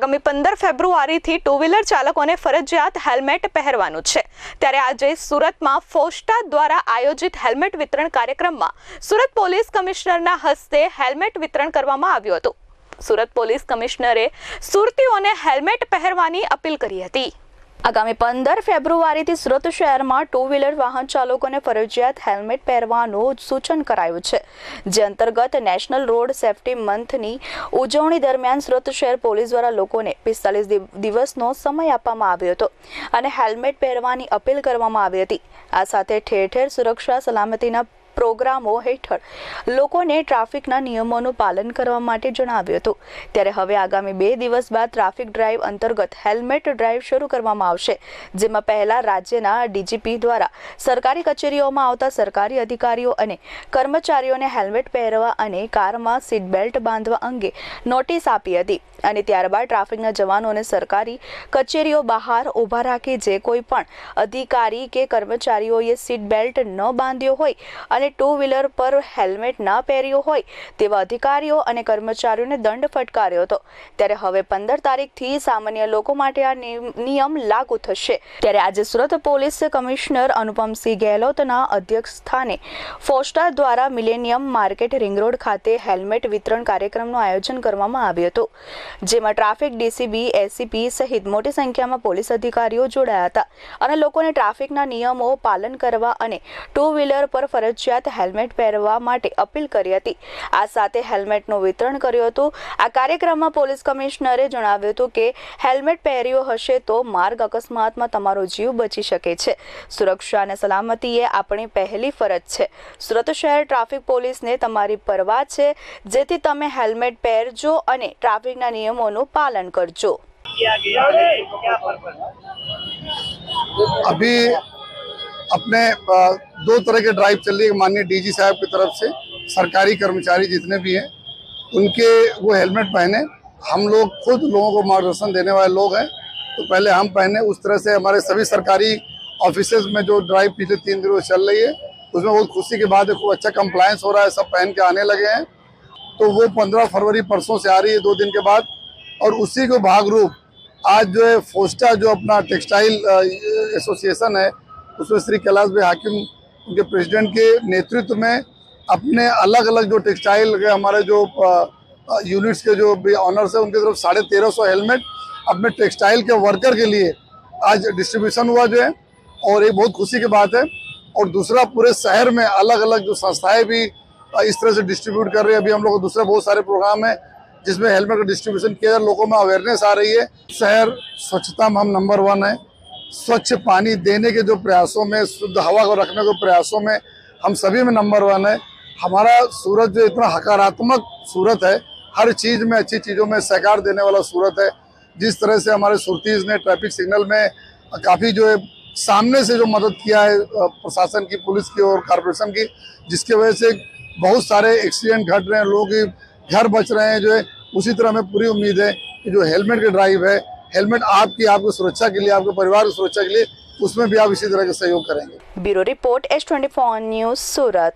આગામી પંદર ફેબ્રુઆરીથી two wheeler ચાલકોને ફરજિયાત હેલ્મેટ પહેરવાનું છે. ત્યારે આજે સુરતમાં ફોસ્ટા દ્વારા આયોજિત હેલ્મેટ વિતરણ કાર્યક્રમમાં સુરત પોલીસ કમિશનરના હસ્તે હેલ્મેટ વિતરણ કરવામાં આવ્યું હતું. સુરત પોલીસ કમિશનરે સુરતીઓને હેલ્મેટ પહેરવાની અપીલ કરી હતી. આગામી પંદર ફેબ્રુઆરીથી સુરત શહેરમાં ટુ વ્હીલર વાહન ચાલકોને ફરજિયાત હેલ્મેટ પહેરવાનું સૂચન કરાયું છે. જે અંતર્ગત નેશનલ રોડ સેફ્ટી મંથની ઉજવણી દરમિયાન સુરત શહેર પોલીસ દ્વારા લોકોને પિસ્તાલીસ દિવસનો સમય આપવામાં આવ્યો હતો અને હેલ્મેટ પહેરવાની અપીલ કરવામાં આવી હતી. આ સાથે ઠેર ઠેર સુરક્ષા સલામતીના પ્રોગ્રામો હેઠળ લોકોને ટ્રાફિકના નિયમોનું પાલન કરવા માટે જણાવ્યું હતું. ત્યારે હવે આગામી બે દિવસ બાદ ટ્રાફિક ડ્રાઈવ અંતર્ગત હેલ્મેટ ડ્રાઈવ શરૂ કરવામાં આવશે, જેમાં પહેલા રાજ્યના ડીજીપી દ્વારા સરકારી કચેરીઓમાં આવતા સરકારી અધિકારીઓ અને કર્મચારીઓને હેલ્મેટ પહેરવા અને કારમાં સીટ બેલ્ટ બાંધવા અંગે નોટિસ આપી હતી. અને ત્યારબાદ ટ્રાફિકના જવાનોને સરકારી કચેરીઓ બહાર ઊભા રાખી જે કોઈ પણ અધિકારી કે કર્મચારીઓએ સીટ બેલ્ટ ન બાંધ્યો હોય અને ટુ વ્હીલર પર હેલ્મેટ ન પહેર્યો હોય તેવા અધિકારીઓ અને કર્મચારીઓને દંડ ફટકાર્યો હતો. ત્યારે હવે પંદર તારીખથી સામાન્ય લોકો માટે આ નિયમ- લાગુ થશે. ત્યારે આજે સુરત પોલીસ કમિશનર અનુપમસિંહ ગેહલોતના અધ્યક્ષ સ્થાને ફોસ્ટાર દ્વારા મિલેનિયમ માર્કેટ રિંગ રોડ ખાતે હેલ્મેટ વિતરણ કાર્યક્રમનું આયોજન કરવામાં આવ્યું હતું. જેમાં ટ્રાફિક ડીસીબી એસીપી સહિત મોટી સંખ્યામાં પોલીસ અધિકારીઓ જોડાયા હતા અને લોકોને ટ્રાફિકના નિયમો પાલન કરવા અને ટુ વ્હીલર પર ફરજિયાત હેલ્મેટ પહેરવા માટે અપીલ કરી હતી. આ સાથે હેલ્મેટનું વિતરણ કર્યું હતું. આ કાર્યક્રમમાં પોલીસ કમિશનરે જણાવ્યું હતું કે હેલ્મેટ પહેર્યો હશે તો માર્ગ અકસ્માતમાં તમારો જીવ બચી શકે છે. સુરક્ષા અને સલામતી એ આપણી પહેલી ફરજ છે. સુરત શહેર ટ્રાફિક પોલીસને તમારી પરવા છે. જેથી તમે હેલ્મેટ પહેરજો અને ટ્રાફિકના નિયમોનું પાલન કરજો किया गया है क्या पर्पज अभी अपने अ, दो तरह के ड्राइव चल रही है माननीय डीजी साहब की तरफ से सरकारी कर्मचारी जितने भी हैं उनके वो हेलमेट पहने हम लोग खुद लोगों को मार्गदर्शन देने वाले लोग हैं तो पहले हम पहने उस तरह से हमारे सभी सरकारी ऑफिसेज में जो ड्राइव पिछले तीन दिनों से चल रही है उसमें बहुत खुशी की बात है खूब अच्छा कंप्लायंस हो रहा है सब पहन के आने लगे हैं तो वो पंद्रह फरवरी परसों से आ रही है दो दिन के बाद और उसी को भाग रूप आज जो है फोस्टा जो अपना टेक्सटाइल एसोसिएशन है, उसमें श्री कैलाश भाई हाकिम उनके प्रेसिडेंट के नेतृत्व में अपने अलग अलग जो टेक्सटाइल के हमारे जो यूनिट्स के जो भी ऑनर्स हैं, उनकी तरफ़ साढ़े तेरह सौ हेलमेट अपने टेक्सटाइल के वर्कर के लिए आज डिस्ट्रीब्यूशन हुआ जो है। और एक बहुत खुशी की बात है। और दूसरा पूरे शहर में अलग अलग जो संस्थाएँ भी इस तरह से डिस्ट्रीब्यूट कर रही है। अभी हम लोग दूसरे बहुत सारे प्रोग्राम है। जिसमें हेलमेट का डिस्ट्रीब्यूशन किया जा है, लोगों में अवेयरनेस आ रही है शहर स्वच्छता में हम नंबर वन है। स्वच्छ पानी देने के जो प्रयासों में शुद्ध हवा को रखने के प्रयासों में हम सभी में नंबर वन है। हमारा सूरत जो इतना हकारात्मक सूरत है हर चीज़ में अच्छी चीज़ों में सहकार देने वाला सूरत है। जिस तरह से हमारे सुरतीज ने ट्रैफ़िक सिग्नल में काफ़ी जो है सामने से जो मदद किया है प्रशासन की पुलिस की और कारपोरेशन की जिसके वजह से बहुत सारे एक्सीडेंट घट रहे हैं लोगों घर बच रहे हैं, जो है, उसी तरह हमें पूरी उम्मीद है कि जो हेलमेट की ड्राइव है, हेलमेट आपकी, आपको सुरक्षा के लिए, आपके परिवार की सुरक्षा के लिए, उसमें भी आप इसी तरह का सहयोग करेंगे। Bureau report S twenty news, Surat.